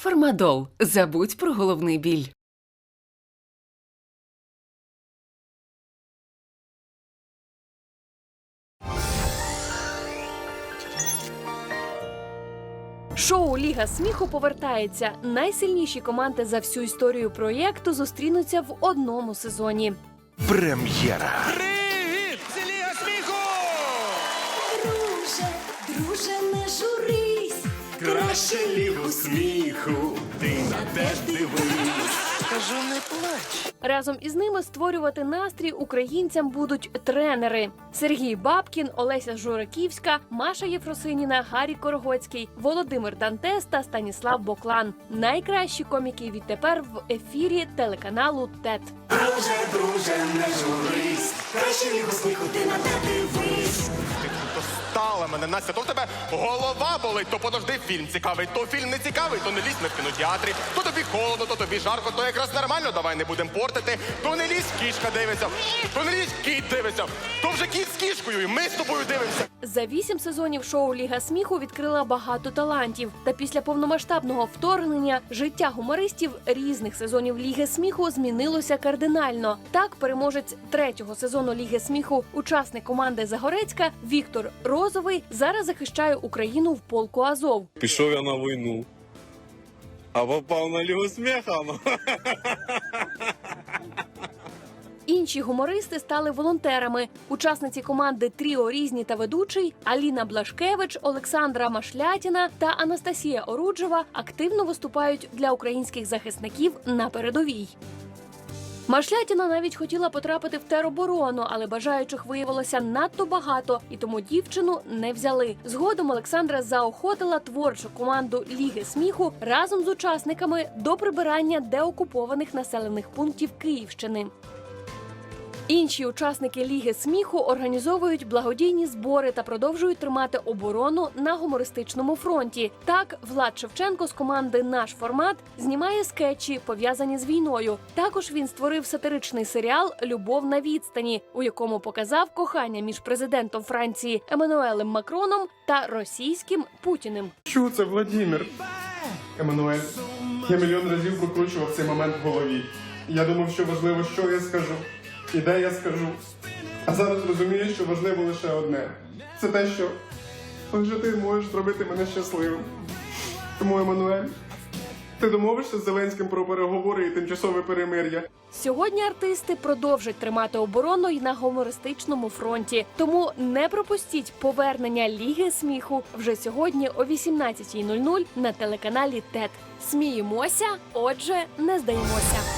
Фармадол. Забудь про головний біль. Шоу Ліга сміху повертається. Найсильніші команди за всю історію проєкту зустрінуться в одному сезоні. Прем'єра. Привіт! Це Ліга сміху! Друже, друже, не журись, Краще лігу сміху, ти на теж дивись. Кажу, не плач. Разом із ними створювати настрій українцям будуть тренери: Сергій Бабкін, Олеся Жураківська, Маша Єфросиніна, Гаррі Коргоцький, Володимир Дантес та Станіслав Боклан. Найкращі коміки відтепер в ефірі телеканалу ТЕТ. друже, друже, не журись, краще лігу сміху ти на те дивись. Мене, Настя, то в тебе голова болить, то подожди фільм цікавий, то фільм не цікавий, то не лізь ми в кінотеатрі, то тобі холодно, то тобі жарко, то якраз нормально, давай не будемо портити, то не лізь кішка дивиться, то не лізь кіт дивиться, то вже кіт з кішкою, і ми з тобою дивимося. За вісім сезонів шоу Ліга сміху відкрила багато талантів. Та після повномасштабного вторгнення життя гумористів різних сезонів Ліги сміху змінилося кардинально. Так, переможець третього сезону Ліги сміху, учасник команди Загорецька Віктор Розовий зараз захищає Україну в полку Азов. Пішов я на війну. А попав на лігу сміха. Інші гумористи стали волонтерами. Учасниці команди Тріо Різні та ведучий Аліна Блашкевич, Олександра Машлятіна та Анастасія Оруджева активно виступають для українських захисників на передовій. Машлятіна навіть хотіла потрапити в тероборону, але бажаючих виявилося надто багато, і тому дівчину не взяли. Згодом Олександра заохотила творчу команду Ліги сміху разом з учасниками до прибирання деокупованих населених пунктів Київщини. Інші учасники Ліги сміху організовують благодійні збори та продовжують тримати оборону на гумористичному фронті. Так, Влад Шевченко з команди Наш формат знімає скетчі, пов'язані з війною. Також він створив сатиричний серіал Любов на відстані, у якому показав кохання між президентом Франції Еммануелем Макроном та російським Путіним. Що це, Владімір? Еммануель, я мільйон разів прокручував цей момент в голові. Я думав, що важливо, що я скажу, і де я скажу. А зараз розумію, що важливо лише одне. Це те, що лише ти можеш зробити мене щасливим. Тому, Еммануель, ти домовишся з Зеленським про переговори і тимчасове перемир'я. Сьогодні артисти продовжать тримати оборону й на гумористичному фронті. Тому не пропустіть повернення Ліги сміху вже сьогодні о 18.00 на телеканалі ТЕТ. Сміємося, отже, не здаємося.